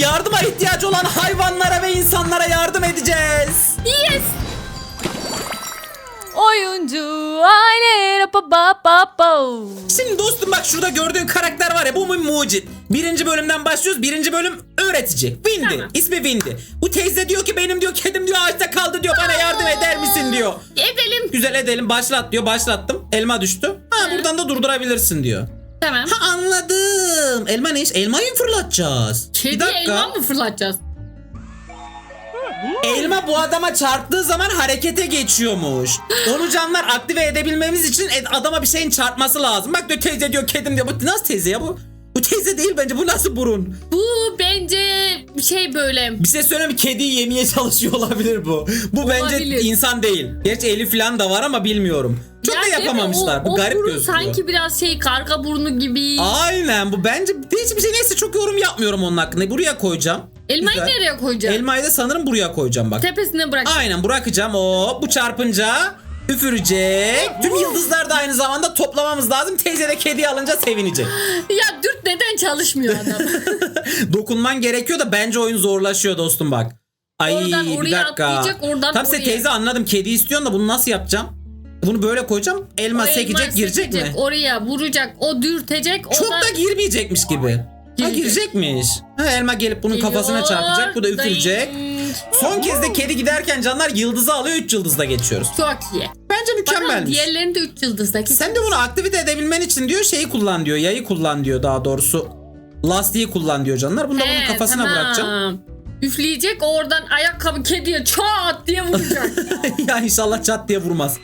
yardıma ihtiyacı olan hayvanlara ve insanlara yardım edeceğiz. Yes. Oyuncu aile pa pa pa pa. Şimdi dostum bak şurada gördüğün karakter var ya bu mu mucit. Birinci bölümden başlıyoruz. Birinci bölüm öğretici. Windy. Tamam. İsmi Windy. Bu teyze diyor ki benim diyor kedim diyor ağaçta kaldı diyor. Bana yardım eder misin diyor. Edelim. Güzel edelim başlat diyor. Başlattım. Elma düştü. Ha buradan da durdurabilirsin diyor. Tamam. Ha anladım. Elma ne iş? Elmayı fırlatacağız? Kedi elma mı fırlatacağız? Elma bu adama çarptığı zaman harekete geçiyormuş. Onu canlar aktive edebilmemiz için adama bir şeyin çarpması lazım. Bak diyor teyze diyor kedim diyor. Bu nasıl teyze ya bu? Bu teyze değil bence. Bu nasıl burun? Bu bence şey böyle. Bir şey söyleyeyim? Kediyi yemeye çalışıyor olabilir bu. Bu bence Olabilir. insan değil. Gerçi eli falan da var ama bilmiyorum. Çok Ya da yapamamışlar. O- bu o garip burun gözüküyor. Sanki biraz şey karga burnu gibi. Aynen bu bence hiçbir şey neyse çok yorum yapmıyorum onun hakkında. Buraya koyacağım. Elmayı Güzel. nereye koyacağız? Elmayı da sanırım buraya koyacağım bak. Tepesine bırak. Aynen bırakacağım. Hop bu çarpınca üfürecek. Tüm yıldızlar da aynı zamanda toplamamız lazım. Teyze de kediyi alınca sevinecek. Ya dürt neden çalışmıyor adam? Dokunman gerekiyor da bence oyun zorlaşıyor dostum bak. Ay Oradan bir dakika. atlayacak, oradan sen oraya. teyze anladım. Kedi istiyorsun da bunu nasıl yapacağım? Bunu böyle koyacağım. Elma O sekecek girecek mi? Oraya vuracak, o dürtecek. O Çok da... girmeyecekmiş gibi. Ha Girecek. girecekmiş. Ha, elma gelip bunun kafasına çarpacak. Bu da üfürecek. Ding. Son kez de kedi giderken canlar yıldızı alıyor 3 yıldızda geçiyoruz. Çok iyi. Bence Bakalım mükemmelmiş. diğerlerini de 3 yıldızdaki. Sen de bunu aktivite edebilmen için diyor şeyi kullan diyor. Yayı kullan diyor daha doğrusu. Lastiği kullan diyor canlar. Bunu da bunun kafasına bırakacağım. Üfleyecek oradan ayakkabı kediye çat diye vuracak. ya inşallah çat diye vurmaz.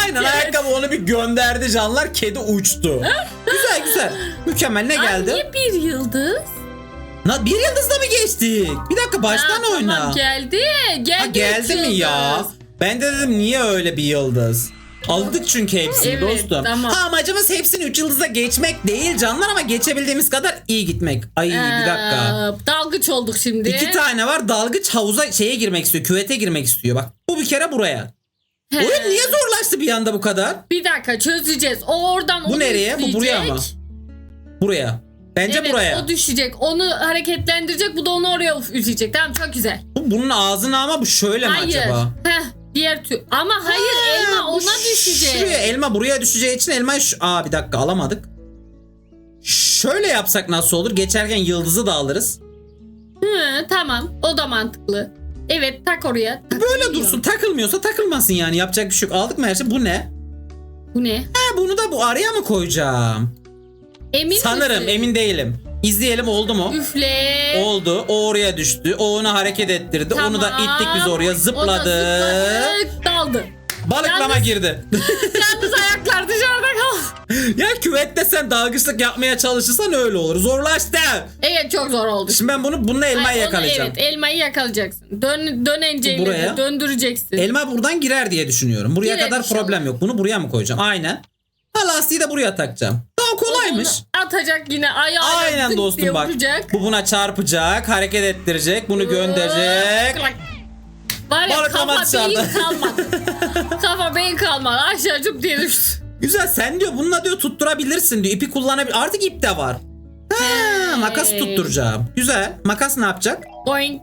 Aynen ayakkabı onu bir gönderdi canlar. Kedi uçtu. güzel güzel. Mükemmel ne Ay, geldi? niye bir yıldız? Na, bir yıldızda mı geçtik? Bir dakika baştan Ha, oyna. Tamam geldi. Geldi, ha, geldi mi ya? yıldız. Ben de dedim niye öyle bir yıldız? Aldık çünkü hepsini Evet, dostum. tamam. Ha amacımız hepsini 3 yıldıza geçmek değil canlar ama geçebildiğimiz kadar iyi gitmek. Ay bir dakika. Ee, dalgıç olduk şimdi. İki tane var dalgıç havuza şeye girmek istiyor. Küvete girmek istiyor. Bak bu bir kere buraya. He. Oyun niye zorlaştı bir anda bu kadar? Bir dakika çözeceğiz. O oradan Bu onu nereye? Bu buraya üfleyecek. mı? Buraya. Bence evet, buraya. o düşecek. Onu hareketlendirecek. Bu da onu oraya uf- üzecek. Tamam çok güzel. Bu bunun ağzına ama bu şöyle mi hayır. acaba? Heh, diğer tür. Ama hayır elma Ha, bu ona düşecek. Şuraya elma buraya düşeceği için elmayı şu... Aa bir dakika alamadık. Şöyle yapsak nasıl olur? Geçerken yıldızı da alırız. Hı, tamam. O da mantıklı. Evet tak oraya. Böyle Takılıyor. dursun. Takılmıyorsa takılmasın yani. Yapacak bir şey yok. Aldık mı her şey? Bu ne? Bu ne? Ha bunu da bu araya mı koyacağım? Emin Sanırım misin? emin değilim. İzleyelim oldu mu? Üfle. Oldu. O oraya düştü. O onu hareket ettirdi. Onu da Tamam. ittik biz oraya. O da Zıpladı. zıpladı, daldı. Balıklama Yalnız- girdi. Yalnız. ya küvette sen dalgıçlık yapmaya çalışırsan öyle olur. Zorlaştı. Evet çok zor oldu. Şimdi ben bunu bununla elmayı Ay, onu yakalayacağım. Evet elmayı yakalayacaksın. Dön, dönenceyle Buraya. de döndüreceksin. Elma buradan girer diye düşünüyorum. Buraya Girer kadar inşallah. problem yok. Bunu buraya mı koyacağım? Aynen. Ha lastiği de buraya takacağım. Tamam kolaymış. Atacak yine ayağıyla Aynen tık dostum bak. vuracak. Bu buna çarpacak, hareket ettirecek, bunu gönderecek. Var ya Balıklama kafa beyin dışarıda. kalmadı. kafa beyin kalmadı. Aşağı cüp diye düştü. Güzel sen diyor bununla diyor tutturabilirsin diyor. İpi kullanabilir. Artık ip de var. Ha, Hey. makas tutturacağım. Güzel. Makas ne yapacak? Boing.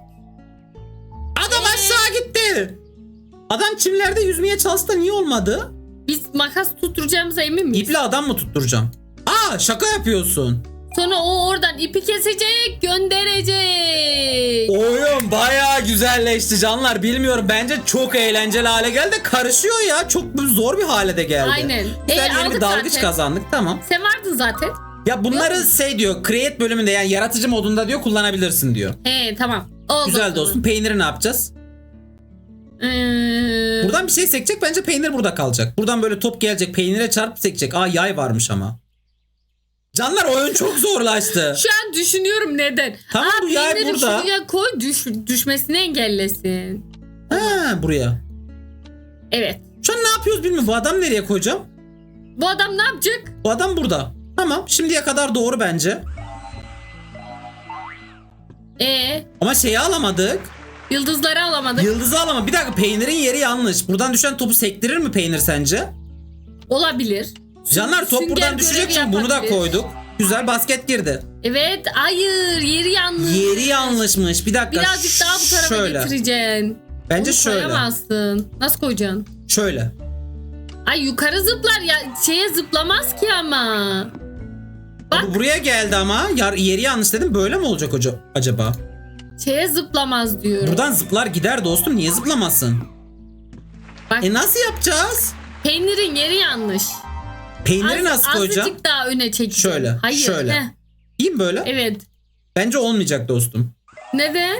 Adam aşağı gitti. Adam çimlerde yüzmeye çalıştı da niye olmadı? Biz makas tutturacağımıza emin miyiz? İple adam mı tutturacağım? Aa şaka yapıyorsun. Sonra o oradan ipi kesecek, gönderecek. Oyun bayağı güzelleşti canlar. Bilmiyorum bence çok eğlenceli hale geldi. Karışıyor ya. Çok zor bir hale de geldi. Aynen. Güzel Ee, yeni bir aldık dalgıç zaten. kazandık. Tamam. Sen vardın zaten. Ya bunları şey diyor. Create bölümünde yani yaratıcı modunda diyor kullanabilirsin diyor. He tamam. Oldu. Güzel dostum. Peyniri ne yapacağız? Ee, Buradan bir şey sekecek. Bence peynir burada kalacak. Buradan böyle top gelecek. Peynire çarpıp sekecek. Aa yay varmış ama. Canlar oyun çok zorlaştı. Şu an düşünüyorum neden. Tamam, bu yay peyniri burada. Şuraya koy düş, düşmesini engellesin. Ha buraya. Evet. Şu an ne yapıyoruz bilmiyorum. Bu adam nereye koyacağım? Bu adam ne yapacak? Bu adam burada. Tamam. Şimdiye kadar doğru bence. Ee, Ama şeyi alamadık. yıldızları alamadık. Yıldızı alama. Bir dakika peynirin yeri yanlış. Buradan düşen topu sektirir mi peynir sence? Olabilir. Canlar top Sünger buradan düşecek çünkü bunu da yapabilir. koyduk. Güzel basket girdi. Evet hayır yeri yanlış. Yeri yanlışmış. Bir dakika. Birazcık daha bu tarafa şöyle. getireceksin. Bence Onu şöyle. koyamazsın. Nasıl koyacaksın? Şöyle. Ay yukarı zıplar ya şeye zıplamaz ki ama. Bak. Bu buraya geldi ama Yar- yeri yanlış dedim. Böyle mi olacak hoca acaba? Şeye zıplamaz diyorum. Buradan zıplar gider dostum. Niye zıplamasın? Bak. E nasıl yapacağız? Peynirin yeri yanlış. Peyniri Az- nasıl koyacağım? Azıcık daha öne çekeceğim. Şöyle, Hayır. şöyle. heh, İyi mi böyle? evet. Bence olmayacak dostum. Neden?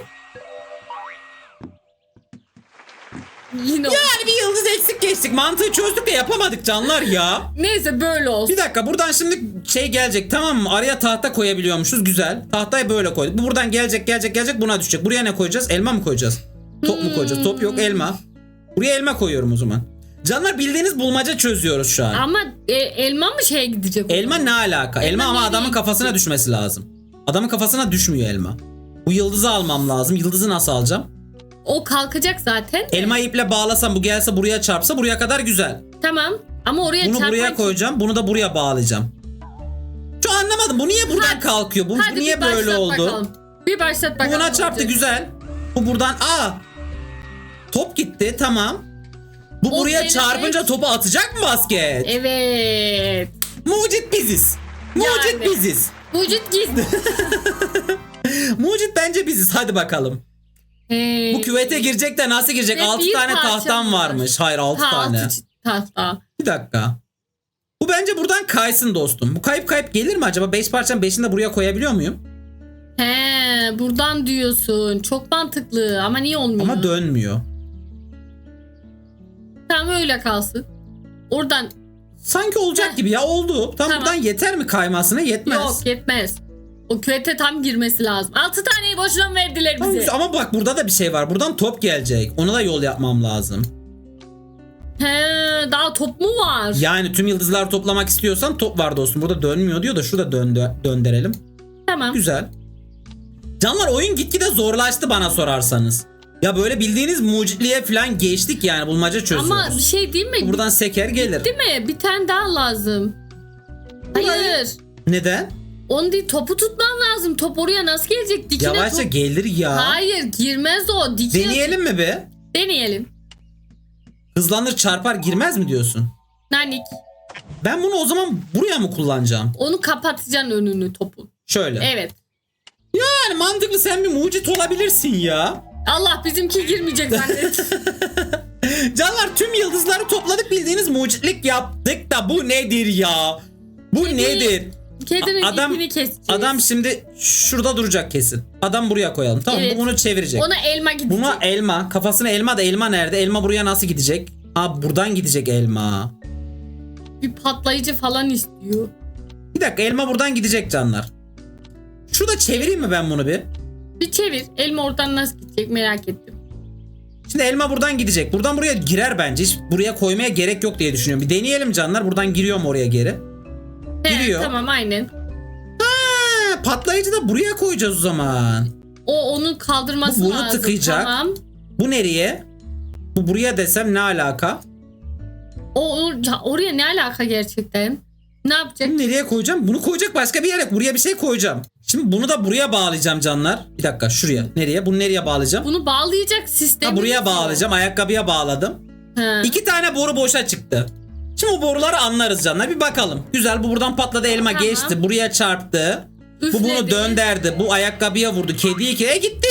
Yine o- Yani bir yıldız eksik geçtik. Mantığı çözdük de yapamadık canlar ya. Neyse böyle olsun. Bir dakika buradan şimdi şey gelecek tamam mı? Araya tahta koyabiliyormuşuz. Güzel. Tahtayı böyle koyduk. Bu buradan gelecek gelecek gelecek buna düşecek. Buraya ne koyacağız? Elma mı koyacağız? Top mu koyacağız? Top yok elma. Buraya elma koyuyorum o zaman. Canlar bildiğiniz bulmaca çözüyoruz şu an. Ama e, elma mı şeye gidecek? Elma ne alaka? Elma, Elma ama adamın kafasına düşmesi lazım. Adamın kafasına düşmüyor elma. Bu yıldızı almam lazım. Yıldızı nasıl alacağım? O kalkacak zaten. Elmayı iple bağlasam bu gelse buraya çarpsa buraya kadar güzel. Tamam. Ama oraya Bunu çarpan buraya koyacağım. Bunu da buraya bağlayacağım. Şu anlamadım. Bu niye buradan Hadi. kalkıyor? Bu, Hadi niye böyle oldu? Bakalım. Bir başlat bakalım. buna çarptı olacak. güzel. Bu buradan aa. Top gitti tamam. Bu O buraya gelecek. çarpınca topu atacak mı basket? Evet. Mucit biziz. Mucit Yani. biziz. Vücut gizli. Mucit bence biziz. Hadi bakalım. Hey. Bu küvete girecek de nasıl girecek? Ve 6 bir tane parça tahtam var. varmış. Hayır 6 Ta- tane. altı tahta. Bir dakika. Bu bence buradan kaysın dostum. Bu kayıp kayıp gelir mi acaba? 5 parçanın 5'ini de buraya koyabiliyor muyum? He, buradan diyorsun. Çok mantıklı ama niye olmuyor? Ama dönmüyor. Tamam öyle kalsın. Oradan Sanki olacak Heh. gibi ya oldu. Tam Tamam. buradan yeter mi kaymasına? Yetmez. yok yetmez. O küvete tam girmesi lazım. 6 taneyi boşuna mı verdiler Tamam, bize? Ama bak burada da bir şey var. Buradan top gelecek. Ona da yol yapmam lazım. He, daha top mu var? Yani tüm yıldızlar toplamak istiyorsan top var dostum. Burada dönmüyor diyor da şurada döndü, döndürelim. Tamam. Güzel. Canlar oyun gitgide zorlaştı bana sorarsanız. Ya böyle bildiğiniz mucitliğe falan geçtik yani bulmaca çözüyoruz. Ama bir şey değil mi? Buradan seker gelir. Değil mi? Bir tane daha lazım. Hayır. Neden? Onu değil topu tutman lazım. Top oraya nasıl gelecek? Dikine Yavaşça top. gelir ya. Hayır girmez o. Dikine Deneyelim mi be? Deneyelim. Hızlanır çarpar girmez mi diyorsun? Nanik. Ben bunu o zaman buraya mı kullanacağım? Onu kapatacaksın önünü topun. Şöyle. Evet. Yani mantıklı sen bir mucit olabilirsin ya. Allah bizimki girmeyecek zannet. Canlar tüm yıldızları topladık bildiğiniz mucitlik yaptık da bu nedir ya? Bu Kedi- nedir? Kedinin Adam- ipini keseceğiz. Adam şimdi şurada duracak kesin. Adam buraya koyalım. Tamam Evet. bu bunu çevirecek. Ona elma gidecek. Buna elma, kafasına elma da elma nerede? Elma buraya nasıl gidecek? Aa buradan gidecek elma. Bir patlayıcı falan istiyor. Bir dakika elma buradan gidecek canlar. Şurada çevireyim mi ben bunu bir? Bir çevir. Elma oradan nasıl gidecek merak ettim. Şimdi elma buradan gidecek. Buradan buraya girer bence. Hiç buraya koymaya gerek yok diye düşünüyorum. Bir deneyelim canlar. Buradan giriyor mu oraya geri? He, Giriyor. tamam aynen. Ha, patlayıcı da buraya koyacağız o zaman. O onun kaldırması Bu bunu lazım. tıkayacak. Tamam. Bu nereye? Bu buraya desem ne alaka? O, o- ya oraya ne alaka gerçekten? Ne yapacak? Bunu nereye koyacağım? Bunu koyacak başka bir yere. Buraya bir şey koyacağım. Şimdi bunu da buraya bağlayacağım canlar. Bir dakika şuraya. Nereye? Bunu nereye bağlayacağım? Bunu bağlayacak sistem. Ha, buraya bağlayacağım. Ayakkabıya bağladım. Ha. İki tane boru boşa çıktı. Şimdi bu boruları anlarız canlar. Bir bakalım. Güzel bu buradan patladı elma Tamam. geçti. Buraya çarptı. Bu bunu Üfledi. dönderdi. Bu ayakkabıya vurdu. Kediye ki e gitti.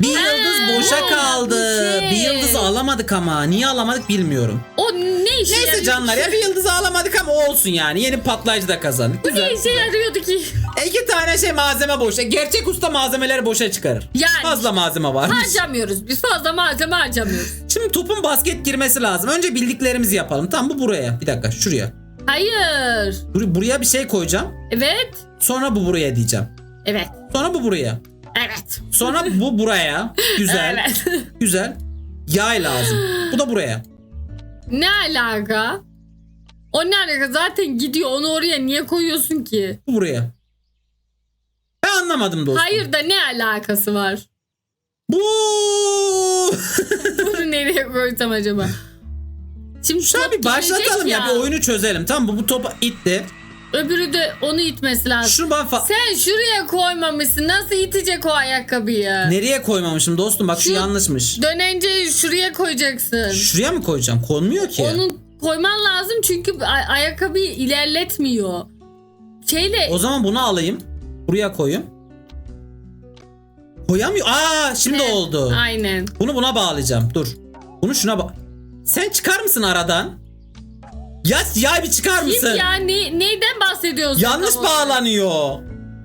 Bir yıldız boşa bu kaldı. şey. Bir yıldızı alamadık ama. Niye alamadık bilmiyorum. O ne işe Neyse yarıyor canlar ki? ya bir yıldızı alamadık ama olsun yani. Yeni patlayıcı da kazandık. Bu Güzel. ne işe yarıyordu ki? E, İki tane şey malzeme boşa. Gerçek usta malzemeleri boşa çıkarır. Yani. Fazla malzeme var. Harcamıyoruz. Biz fazla malzeme harcamıyoruz. Şimdi topun basket girmesi lazım. Önce bildiklerimizi yapalım. Tamam bu buraya. Bir dakika şuraya. Hayır. Bur- Buraya bir şey koyacağım. Evet. Sonra bu buraya diyeceğim. Evet. Sonra bu buraya. Evet. Sonra bu buraya. Güzel. Evet. Güzel. Yay lazım. Bu da buraya. ne alaka? O ne alaka? Zaten gidiyor. Onu oraya niye koyuyorsun ki? Bu buraya. Ben anlamadım dostum. Hayır da ne alakası var? Bu. Bunu nereye koysam acaba? Şimdi Şöyle top bir başlatalım gidecek ya. bir oyunu çözelim. Tamam bu bu topa itti. Öbürü de onu itmesi lazım. Şunu ben fa- Sen şuraya koymamışsın. Nasıl itecek o ayakkabıyı? Nereye koymamışım dostum bak şu, Şu- yanlışmış. Dönence şuraya koyacaksın. Şuraya mı koyacağım? Konmuyor ki. Onu koyman lazım çünkü ay- ayakkabıyı ilerletmiyor. Şeyle O zaman bunu alayım. Buraya koyayım. Koyamıyor. Aa şimdi oldu. Aynen. Bunu buna bağlayacağım. Dur. Bunu şuna bak. Sen çıkar mısın aradan? Ya ya bir çıkar Kim mısın? ya ne, neyden bahsediyorsun? Yanlış bağlanıyor.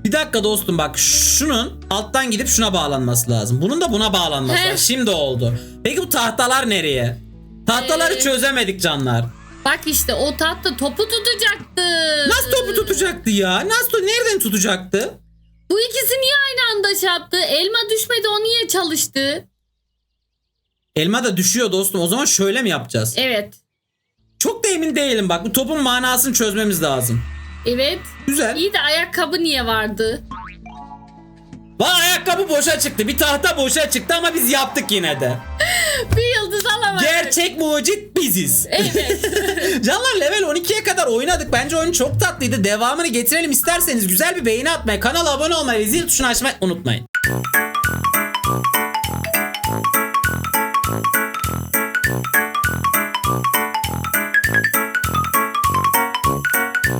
Bir dakika dostum bak şunun alttan gidip şuna bağlanması lazım. Bunun da buna bağlanması He. lazım. Şimdi oldu. Peki bu tahtalar nereye? Tahtaları Ee, çözemedik canlar. Bak işte o tahta topu tutacaktı. Nasıl topu tutacaktı ya? Nasıl nereden tutacaktı? Bu ikisi niye aynı anda şey yaptı? Elma düşmedi o niye çalıştı? Elma da düşüyor dostum. O zaman şöyle mi yapacağız? Evet. Çok da emin değilim bak. Bu topun manasını çözmemiz lazım. Evet. Güzel. İyi de ayakkabı niye vardı? Vay ayakkabı boşa çıktı. Bir tahta boşa çıktı ama biz yaptık yine de. Bir yıldız alamadık. Gerçek mucit biziz. Evet. Canlar level 12'ye kadar oynadık. Bence oyun çok tatlıydı. Devamını getirelim isterseniz güzel bir beğeni atmayı, kanala abone olmayı ve zil tuşunu açmayı unutmayın.